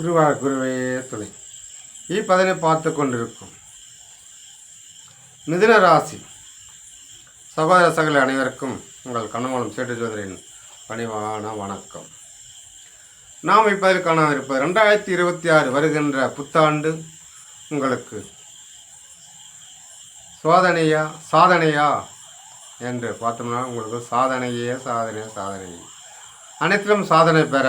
குருவா குருவே துணை. இப்பதனை பார்த்து கொண்டிருக்கும். மிதுன ராசி. சகோதர சகல அனைவருக்கும் உங்கள் கண்ணமலம் சேட்டு ஜோதரின் பணிவான வணக்கம். நாம் இப்பதில் காண இருப்பது ரெண்டாயிரத்தி இருபத்தி ஆறு வருகின்ற புத்தாண்டு உங்களுக்கு சோதனையா சாதனையா என்று பார்த்தோம்னா உங்களுக்கு சாதனையே சாதனை சாதனை. அனைத்திலும் சாதனை பெற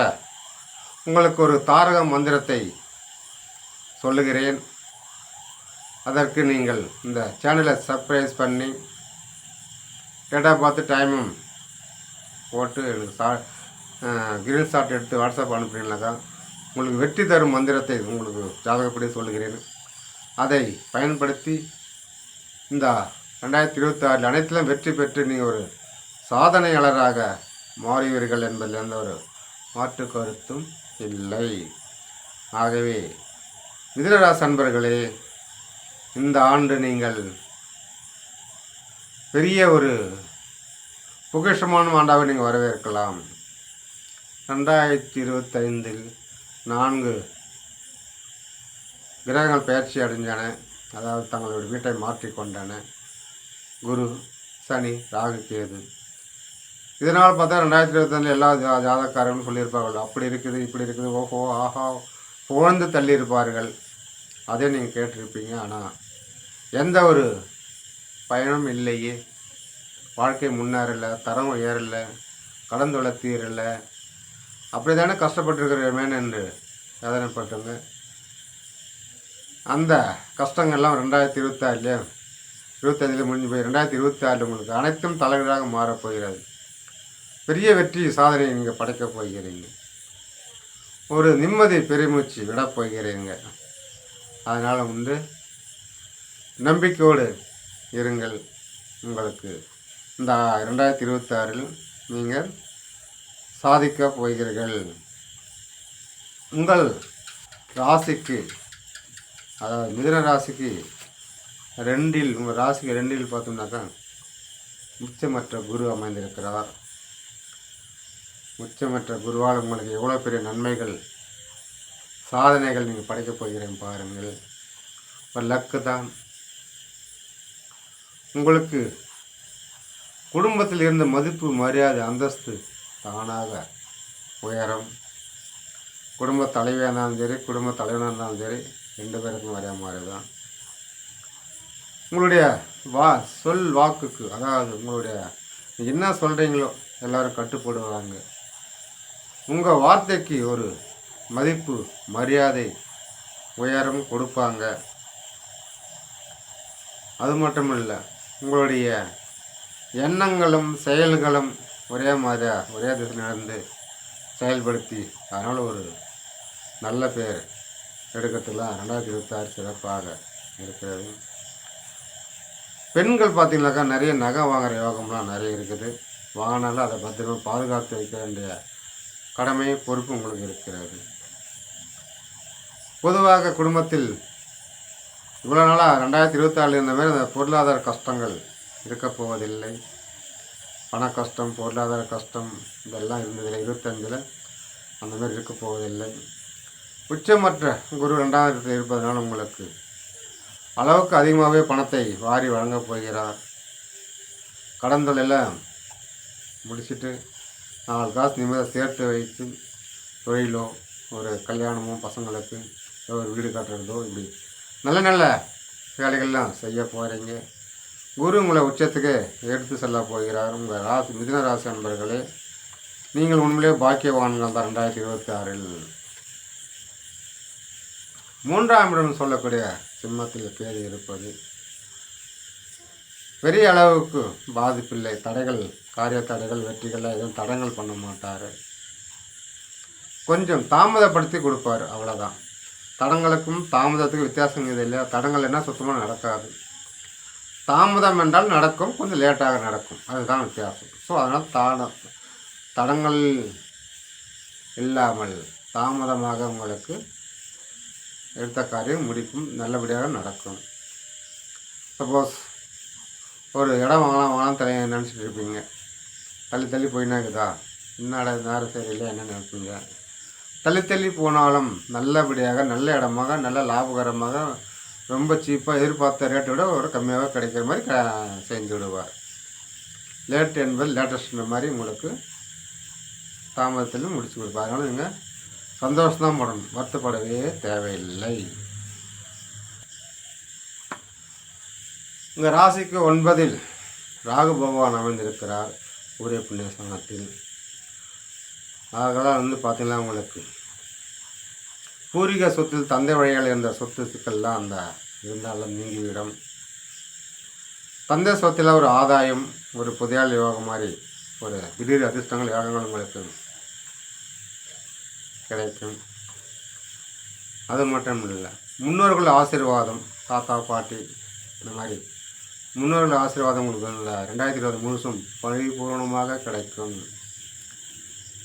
உங்களுக்கு ஒரு தாரக மந்திரத்தை சொல்லுகிறேன். அதற்கு நீங்கள் இந்த சேனலை சப்ஸ்கிரைஸ் பண்ணி டேட்டா பார்த்து டைமும் போட்டு எனக்கு சா கிரில் ஷாட் எடுத்து வாட்ஸ்அப் அனுப்புனீங்கனாக்கா உங்களுக்கு வெற்றி தரும் மந்திரத்தை உங்களுக்கு ஜாதகப்படி சொல்லுகிறேன். அதை பயன்படுத்தி இந்த ரெண்டாயிரத்தி இருபத்தி ஆறில் அனைத்திலும் வெற்றி பெற்று நீங்கள் ஒரு சாதனையாளராக மாறுவீர்கள் என்பதில் எந்த ஒரு மாற்று கருத்தும் இல்லை. ஆகவே மிதுனராசி அன்பர்களே இந்த ஆண்டு நீங்கள் பெரிய ஒரு பொக்கிஷமான ஆண்டாக நீங்கள் வரவேற்கலாம். ரெண்டாயிரத்தி இருபத்தைந்தில் நான்கு கிரகங்கள் பயிற்சி அடைஞ்சன அதாவது தங்களுடைய வீட்டை மாற்றிக்கொண்டன குரு சனி ராகு கேது. இதனால் பார்த்தா ரெண்டாயிரத்தி இருபத்தஞ்சில் எல்லா ஜா ஜாதகாரங்களும் சொல்லியிருப்பார்கள். அப்படி இருக்குது இப்படி இருக்குது. ஓஹோ ஆஹா புகழ்ந்து தள்ளியிருப்பார்கள். அதே நீங்கள் கேட்டிருப்பீங்க. ஆனால் எந்த ஒரு பயனும் இல்லையே. வாழ்க்கை முன்னேறல தரம் உயரல கடன் தீரலை அப்படி தானே கஷ்டப்பட்டுருக்கிறமேன் என்று வேதனைப்பட்டுங்க அந்த கஷ்டங்கள்லாம் ரெண்டாயிரத்தி இருபத்தாறுலேயே இருபத்தஞ்சில் முடிஞ்சு போய் ரெண்டாயிரத்தி இருபத்தி ஆறில் உங்களுக்கு அனைத்தும் தலைவராக மாறப்போகிறது பெரிய வெற்றி சாதனை நீங்கள் படைக்கப் போகிறீங்க. ஒரு நிம்மதி பெருமூச்சு விடப் போகிறீங்க. அதனால் வந்து நம்பிக்கையோடு இருங்கள். உங்களுக்கு இந்த ரெண்டாயிரத்தி இருபத்தாறில் நீங்கள் சாதிக்கப் போகிறீர்கள். உங்கள் ராசிக்கு அதாவது மிதுன ராசிக்கு ரெண்டில் உங்கள் ராசிக்கு ரெண்டில் பார்த்தோம்னாக்கா உச்சமற்ற குரு அமைந்திருக்கிறார். உச்சமற்ற குருவால் உங்களுக்கு எவ்வளோ பெரிய நன்மைகள் சாதனைகள் நீங்கள் படைக்கப் போகிறேன் பாருங்கள். ஒரு லக்கு தான். உங்களுக்கு குடும்பத்தில் இருந்த மதிப்பு மரியாதை அந்தஸ்து தானாக உயரம். குடும்ப தலைவியாக இருந்தாலும் சரி குடும்ப தலைவனாக இருந்தாலும் சரி ரெண்டு பேருக்கும் ஒரே மாதிரி தான். உங்களுடைய வா சொல் வாக்குக்கு அதாவது உங்களுடைய என்ன சொல்கிறீங்களோ எல்லோரும் கட்டுப்படுவாங்க. உங்கள் வார்த்தைக்கு ஒரு மதிப்பு மரியாதை உயரம் கொடுப்பாங்க. அது மட்டும் இல்லை உங்களுடைய எண்ணங்களும் செயல்களும் ஒரே மாதிரியாக ஒரே திசை நடந்து செயல்படுத்தி அதனால் ஒரு நல்ல பேர் எடுக்கிறதுலாம் ரெண்டாயிரத்தி இருபத்தாறு சிறப்பாக இருக்கிறது. பெண்கள் பார்த்தீங்கன்னாக்கா நிறைய நகை வாங்குகிற யோகம்லாம் நிறைய இருக்குது. வாங்கினாலும் அதை பத்திரமா பாதுகாத்து வைக்க வேண்டிய கடமை பொறுப்பு உங்களுக்கு இருக்கிறது. பொதுவாக குடும்பத்தில் இவ்வளோ நாளாக ரெண்டாயிரத்தி இருபத்தாறு இருந்த மாதிரி அந்த பொருளாதார கஷ்டங்கள் இருக்கப் போவதில்லை. பண கஷ்டம் பொருளாதார கஷ்டம் இதெல்லாம் இருந்ததில்லை. இருபத்தஞ்சில் அந்த மாதிரி இருக்க போவதில்லை. உச்சமற்ற குரு ரெண்டாயிரத்தில் இருப்பதனால் உங்களுக்கு அளவுக்கு அதிகமாகவே பணத்தை வாரி வழங்கப் போகிறார். கடன் எல்லாம் முடிச்சுட்டு நாலு காசு நிம்மதியாக சேர்த்து வைத்து தொழிலோ ஒரு கல்யாணமோ பசங்களுக்கு ஏதோ ஒரு வீடு கட்டுறதோ இப்படி நல்ல நல்ல வேலைகள்லாம் செய்ய போகிறீங்க குரு உங்களை உச்சத்துக்கு எடுத்து செல்ல போகிறார். உங்கள் ராசி மிதுன ராசி நண்பர்களே நீங்கள் உண்மையிலே பாக்கியவான்கள் தான் ரெண்டாயிரத்தி இருபத்தி ஆறில் மூன்றாம் இடம் சொல்லக்கூடிய சிம்மத்தில் பேர் இருப்பது. பெரிய அளவுக்கு பாதிப்பில்லை தடைகள் காரிய தடைகள் வெற்றிகள் எதுவும் தடங்கள் பண்ண மாட்டார். கொஞ்சம் தாமதப்படுத்தி கொடுப்பார் அவ்வளோதான் தடங்களுக்கும் தாமதத்துக்கும் வித்தியாசம் இது இல்லையா? தடங்கள் என்ன சுத்தமாக நடக்காது. தாமதம் என்றால் நடக்கும் கொஞ்சம் லேட்டாக நடக்கும். அதுதான் வித்தியாசம். ஸோ அதனால் தான தடங்கள் இல்லாமல் தாமதமாக உங்களுக்கு எடுத்த காரியம் முடிக்கும் நல்லபடியாக நடக்கும். சப்போஸ் ஒரு இடம் வாங்கலாம் வாங்கலாம் தலை நினச்சிட்டு இருப்பீங்க. தள்ளி தள்ளி போயினாக்குதா என்னடா நேரம் சரியில்லை என்ன நினைப்பீங்க? தள்ளி தள்ளி போனாலும் நல்லபடியாக நல்ல இடமாக நல்ல லாபகரமாக ரொம்ப சீப்பாக எதிர்பார்த்த ரேட்டை விட ஒரு கம்மியாக கிடைக்கிற மாதிரி க செஞ்சு விடுவார். லேட் என்பது லேட்டஸ்ட்ன்ற மாதிரி உங்களுக்கு தாமதத்தில் முடிச்சு கொடுப்பார். அதனால் நீங்கள் சந்தோஷம்தான் படணும். வருத்தப்படவே தேவையில்லை. இந்த ராசிக்கு ஒன்பதில் ராகு பகவான் அமைந்திருக்கிறார். சூரிய புண்ணியஸ்தானத்தில் ஆகலாம் அதெல்லாம் வந்து பார்த்திங்கன்னா உங்களுக்கு பூர்வீக சொத்தில் தந்தை வழியால் இருந்த சொத்து சிக்கல்லாம் அந்த இருந்தாலும் நீங்கிவிடும். தந்தை சொத்தில் ஒரு ஆதாயம் ஒரு புதையாள் யோகம் மாதிரி ஒரு திடீர் அதிர்ஷ்டங்கள் யோகங்கள் உங்களுக்கு கிடைக்கும். அது மட்டும் இல்லை முன்னோர்கள் ஆசீர்வாதம் தாத்தா பாட்டி இந்த மாதிரி முன்னோர்கள் ஆசீர்வாதம் உங்களுக்கு ரெண்டாயிரத்தி இருபது முழுசும் பரிபூர்ணமாக கிடைக்கும்.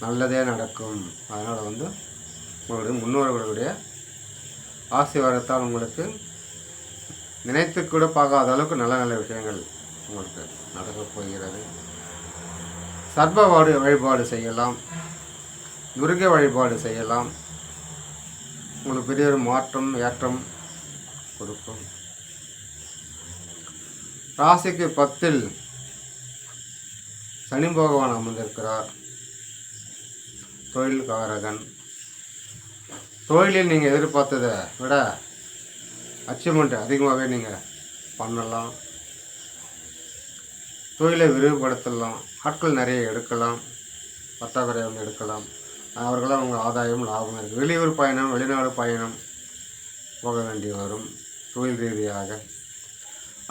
நல்லதே நடக்கும். அதனால் வந்து உங்களுடைய முன்னோர்களுடைய ஆசீர்வாதத்தால் உங்களுக்கு நினைத்து கூட பார்க்காத அளவுக்கு நல்ல நல்ல விஷயங்கள் உங்களுக்கு நடக்கப் போகிறது. சர்ப வழிபாடு செய்யலாம். துர்கை வழிபாடு செய்யலாம். உங்களுக்கு பெரிய ஒரு மாற்றம் ஏற்றம் கொடுக்கும். ராசிக்கு பத்தில் சனி பகவான் அமர்ந்திருக்கிறார். தொழில்காரகன். தொழிலில் நீங்கள் எதிர்பார்த்ததை விட அச்சீவ்மெண்ட் அதிகமாகவே நீங்கள் பண்ணலாம். தொழிலை விரிவுபடுத்தலாம். ஆட்கள் நிறைய எடுக்கலாம். பற்றாக்குறை வந்து எடுக்கலாம். அவர்களால் உங்கள் ஆதாயம் லாபம் இருக்குது வெளியூர் பயணம் வெளிநாடு பயணம் போக வேண்டி வரும். தொழில் ரீதியாக.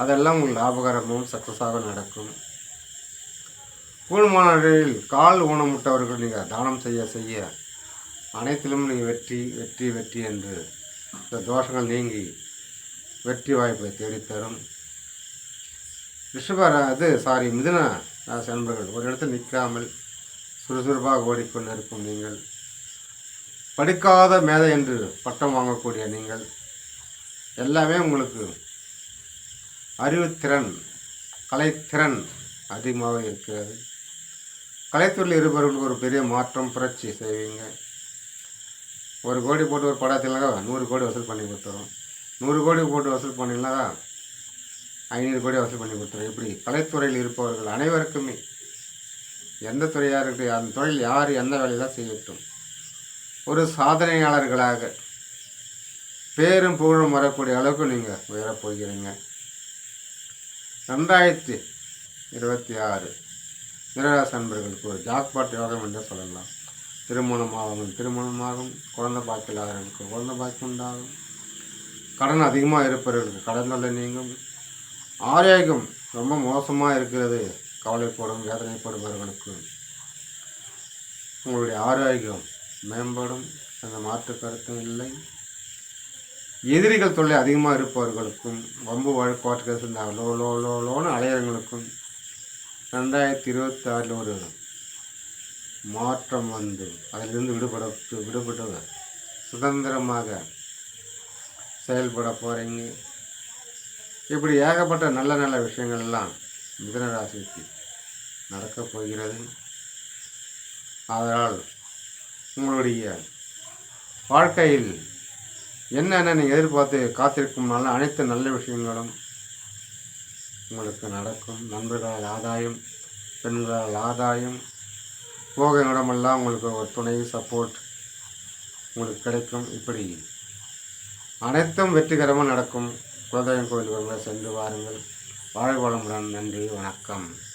அதெல்லாம் உங்கள் லாபகரமும் சக்ஸஸாக நடக்கும். கூழ்மாநாடுகளில் கால் ஊனமுட்டவர்கள் நீங்கள் தானம் செய்ய செய்ய அனைத்திலும் நீங்கள் வெற்றி வெற்றி வெற்றி என்று இந்த தோஷங்கள் நீங்கி வெற்றி வாய்ப்பை தேடித்தரும். ரிஷப இது சாரி மிதுன ராசி அன்பர்கள் ஒரு இடத்தில் நிற்காமல் சுறுசுறுப்பாக ஓடிக்கொண்டு இருக்கும் நீங்கள். படிக்காத மேதை என்று பட்டம் வாங்கக்கூடிய நீங்கள். எல்லாமே உங்களுக்கு அறிவுத்திறன் கலைத்திறன் அதிகமாக இருக்கிறது. கலைத்துறையில் இருப்பவர்களுக்கு ஒரு பெரிய மாற்றம் புரட்சி செய்வீங்க. ஒரு கோடி போட்டு ஒரு படத்தில்னாக்கா நூறு கோடி வசூல் பண்ணி கொடுத்துரும். நூறு கோடி போட்டு வசூல் பண்ணிங்கனாக்கா ஐநூறு கோடி வசூல் பண்ணி கொடுத்துரும். இப்படி கலைத்துறையில் இருப்பவர்கள் அனைவருக்குமே எந்த துறையாக இருக்குது அந்த தொழில் யார் எந்த வேலையெல்லாம் செய்யட்டும். ஒரு சாதனையாளர்களாக பேரும் புகழும் வரக்கூடிய அளவுக்கு நீங்கள் உயரப் போகிறீங்க. ரெண்டாயிரத்தி இருபத்தி ஆறு மிரராசி அன்பர்களுக்கு ஒரு ஜாக்பாட் யோகம் என்று சொல்லலாம். திருமணமாகும் திருமணமாகும் குழந்தை பாக்கில்லாதவர்களுக்கு குழந்தை பாக்கி உண்டாகும். கடன் அதிகமாக இருப்பவர்களுக்கு கடன் நல்ல நீங்கும். ஆரோக்கியம் ரொம்ப மோசமாக இருக்கிறது. கவலைப்படும் வேதனைப்படுபவர்களுக்கு உங்களுடைய ஆரோக்கியம் மேம்படும். அந்த மாற்று கருத்தும் இல்லை. எதிரிகள் தொல்லை அதிகமாக இருப்பவர்களுக்கும் வம்பு வழக்காட்டுகள் இந்த லோ லோ லோ லோன்னு அலையறவங்களுக்கும் ரெண்டாயிரத்தி இருபத்தி ஆறில் ஒரு மாற்றம் வந்து அதிலிருந்து விடுபட விடுபட்டு சுதந்திரமாக செயல்பட போகிறீங்க இப்படி ஏகப்பட்ட நல்ல நல்ல விஷயங்கள்லாம் மிதனராசிக்கு மிதன ராசிக்கு நடக்கப் போகிறது. அதனால் உங்களுடைய வாழ்க்கையில் என்னென்ன நீங்கள் எதிர்பார்த்து காத்திருக்கும் நல்ல அனைத்து நல்ல விஷயங்களும் உங்களுக்கு நடக்கும். நண்பர்களால் ஆதாயம் பெண்களால் ஆதாயம் போக இடமெல்லாம் உங்களுக்கு ஒரு துணை சப்போர்ட் உங்களுக்கு கிடைக்கும். இப்படி அனைத்தும் வெற்றிகரமாக நடக்கும். குலதெய்வம் கோயில் சென்று வாருங்கள். வாழ்வளமுடன் நன்றி வணக்கம்.